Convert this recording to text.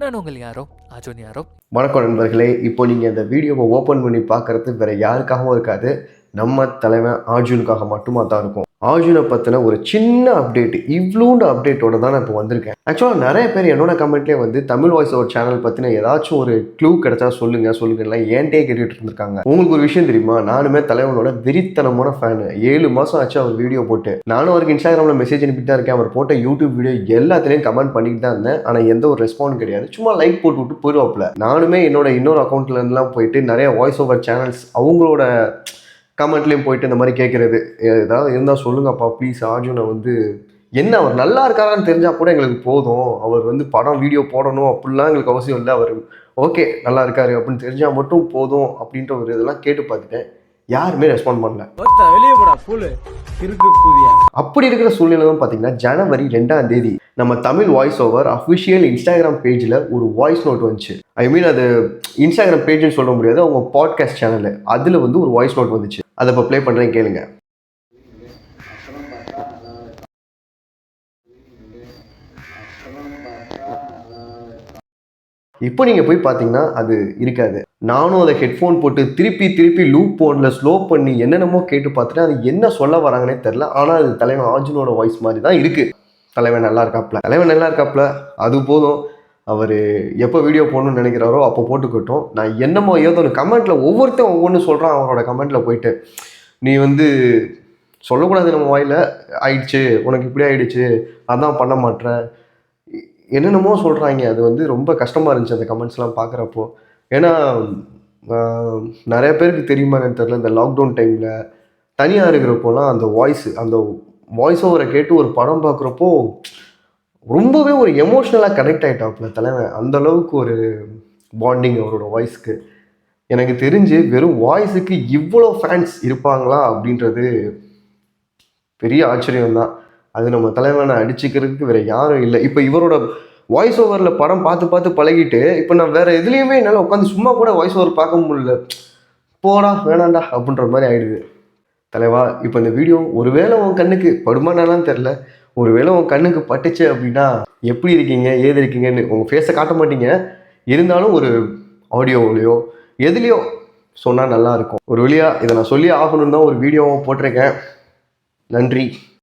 நான் உங்கள் யாரோ? அஜோன் யாரோ? வணக்கம் நண்பர்களே. இப்போ நீங்கள் இந்த வீடியோவை ஓப்பன் பண்ணி பார்க்குறது வேற யாருக்காகவும் இருக்காது. நம்ம தலைவன் ஆர்ஜுனுக்காக மட்டுமா தான் இருக்கும். ஆர்ஜுனை பற்றின ஒரு சின்ன அப்டேட் இவ்வளோண்டு அப்டேட்டோட தான் நான் இப்போ வந்திருக்கேன். ஆக்சுவலாக நிறைய பேர் என்னோட கமெண்ட்லேயே வந்து தமிழ் வாய்ஸ் ஓவர் சேனல் பற்றின ஏதாச்சும் ஒரு க்ளூ கிடைச்சா சொல்லுங்கள் சொல்லுங்கலாம் ஏன்ட்டே கேட்டுட்டு இருந்திருக்காங்க. உங்களுக்கு ஒரு விஷயம் தெரியுமா? நானுமே தலைவனோட வெறித்தனமான ஃபேனு ஏழு மாதம் ஆச்சு அவர் வீடியோ போட்டு. நானும் அவருக்கு இன்ஸ்டாகிராமில் மெசேஜ் அனுப்பிட்டு தான் இருக்கேன். அவர் போட்ட யூடியூப் வீடியோ எல்லாத்துலேயும் கமெண்ட் பண்ணிட்டு தான் இருந்தேன். ஆனால் எந்த ஒரு ரெஸ்பாண்ட் கிடையாது. சும்மா லைக் போட்டு விட்டு போயிடுவாப்பில் நானுமே என்னோட இன்னொரு அக்கௌண்ட்லேருந்துலாம் போயிட்டு நிறைய வாய்ஸ் ஓவர் சேனல்ஸ் அவங்களோட கமெண்ட்லேயும் போயிட்டு இந்த மாதிரி கேட்குறது ஏதாவது இருந்தால் சொல்லுங்கப்பா ப்ளீஸ் அர்ஜுனை வந்து என்ன அவர் நல்லா இருக்காரான்னு தெரிஞ்சால் கூட எங்களுக்கு போதும். அவர் வந்து படம் வீடியோ போடணும் அப்படிலாம் எங்களுக்கு அவசியம் இல்லை. அவர் ஓகே நல்லா இருக்காரு அப்படின்னு தெரிஞ்சால் மட்டும் போதும் அப்படின்ற ஒரு இதெல்லாம் கேட்டு பார்த்துட்டேன். யாருமே ரெஸ்பாண்ட் பண்ணல. அப்படி இருக்கிற சூழ்நிலை தான் பார்த்தீங்கன்னா ஜனவரி ரெண்டாம் தேதி நம்ம Tamil voice over official Instagram பேஜில் ஒரு வாய்ஸ் நோட் வந்துச்சு. ஐ மீன் அது இன்ஸ்டாகிராம் பேஜ்னு சொல்ல முடியாது அவங்க பாட்காஸ்ட் சேனல் அதில் வந்து ஒரு வாய்ஸ் நோட் வந்துச்சு. அதை இப்போ ப்ளே பண்ணுறேன் கேளுங்க. இப்போ நீங்கள் போய் பார்த்தீங்கன்னா அது இருக்காது. நானும் அதை ஹெட்ஃபோன் போட்டு திருப்பி திருப்பி லூப் போனில் ஸ்லோ பண்ணி என்னென்னமோ கேட்டு பார்த்துட்டு அது என்ன சொல்ல வராங்கன்னே தெரில ஆனால் அது தலைவன் ஆர்ஜுனோட வாய்ஸ் மாதிரி தான் இருக்குது தலைவன் நல்லா இருக்காப்ல. தலைவன் நல்லா இருக்காப்ல. அது போதும். அவர் எப்போ வீடியோ போடணும்னு நினைக்கிறாரோ அப்போ போட்டுக்கட்டும். நான் என்னமோ ஏதோ ஒரு கமெண்ட்டில் ஒவ்வொருத்தன் ஒவ்வொன்று சொல்கிறான் அவரோட கமெண்ட்டில் போயிட்டு. நீ வந்து சொல்லக்கூடாது நம்ம வாயில். ஆயிடுச்சு. உனக்கு இப்படி ஆயிடுச்சு. அதான் பண்ண மாட்ற என்னென்னமோ சொல்கிறாங்க அது வந்து ரொம்ப கஷ்டமாக இருந்துச்சு அந்த கமெண்ட்ஸ்லாம் பார்க்குறப்போ ஏன்னா நிறைய பேருக்கு தெரியுமான்னு தெரில இந்த லாக்டவுன் டைமில் தனியாக இருக்கிறப்போலாம் அந்த வாய்ஸ் அந்த வாய்ஸ் ஓவரை கேட்டு ஒரு படம் பார்க்குறப்போ ரொம்பவே ஒரு எமோஷ்னலாக கனெக்ட் ஆகிட்டாப்புல தலைவன். அந்த அளவுக்கு ஒரு பாண்டிங் அவரோட வாய்ஸ்க்கு எனக்கு தெரிஞ்சு வெறும் வாய்ஸுக்கு இவ்வளோ ஃபேன்ஸ் இருப்பாங்களா அப்படின்றது பெரிய ஆச்சரியம் தான் அது நம்ம தலைவனை அடிச்சுக்கிறதுக்கு வேற யாரும் இல்லை. இப்போ இவரோட வாய்ஸ் ஓவரில் படம் பார்த்து பார்த்து பழகிட்டு இப்போ நான் வேற எதுலேயுமே என்னால் உட்காந்து சும்மா கூட வாய்ஸ் ஓவர் பார்க்க முடியல. போடா வேணாண்டா அப்படின்ற மாதிரி ஆயிடுது. தலைவா இப்போ இந்த வீடியோ ஒருவேளை உன் கண்ணுக்கு படுமானாலாம் தெரில ஒருவேளை உன் கண்ணுக்கு பட்டுச்சு அப்படின்னா எப்படி இருக்கீங்க ஏது இருக்கீங்கன்னு உங்கள் ஃபேஸை காட்ட மாட்டீங்க. இருந்தாலும் ஒரு ஆடியோவிலையோ எதுலேயோ சொன்னால் நல்லாயிருக்கும் ஒரு வழியாக இதை நான் சொல்லி ஆகணும்னு தான் ஒரு வீடியோவை போட்டிருக்கேன். நன்றி.